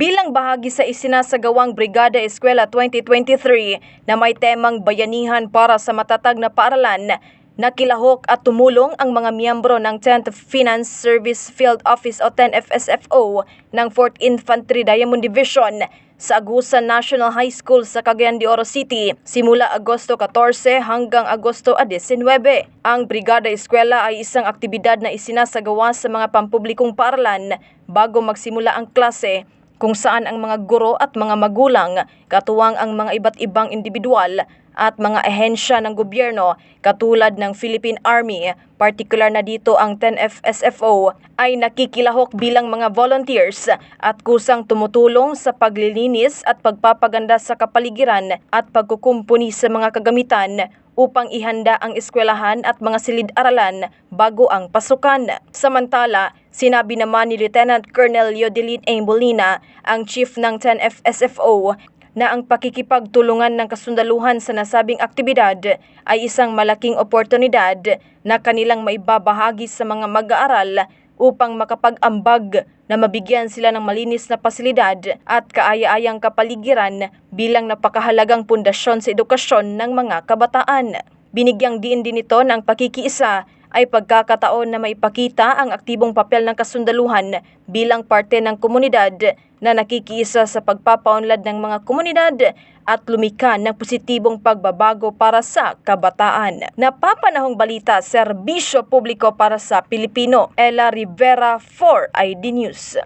bilang bahagi sa isinasagawang Brigada Eskwela 2023 na may temang bayanihan para sa matatag na paaralan Nakilahok at tumulong ang mga miyembro ng 10th Finance Service Field Office o 10FSFO ng 4th Infantry Diamond Division sa Agusan National High School sa Cagayan de Oro City simula Agosto 14 hanggang Agosto 19. Ang Brigada Eskwela ay isang aktibidad na isinasagawa sa mga pampublikong paaralan bago magsimula ang klase kung saan ang mga guro at mga magulang, katuwang ang mga iba't ibang individual at mga ehensya ng gobyerno katulad ng Philippine Army, partikular na dito ang 10FSFO, ay nakikilahok bilang mga volunteers at kusang tumutulong sa paglilinis at pagpapaganda sa kapaligiran at pagkukumpuni sa mga kagamitan upang ihanda ang eskwelahan at mga silid-aralan bago ang pasukan. Samantala, sinabi naman ni Lieutenant Colonel Yodelin A. Molina, ang chief ng 10FSFO, na ang pakikipagtulungan ng kasundaluhan sa nasabing aktibidad ay isang malaking oportunidad na kanilang maibabahagi sa mga mag-aaral upang makapag-ambag na mabigyan sila ng malinis na pasilidad at kaaya-ayang kapaligiran bilang napakahalagang pundasyon sa edukasyon ng mga kabataan. Binigyang diin din ito ng pakikiisa ay pagkakataon na maipakita ang aktibong papel ng kasundaluhan bilang parte ng komunidad na nakikiisa sa pagpapaunlad ng mga komunidad at lumika ng positibong pagbabago para sa kabataan. Napapanahong balita, serbisyo publiko para sa Pilipino. Ella Rivera for ID News.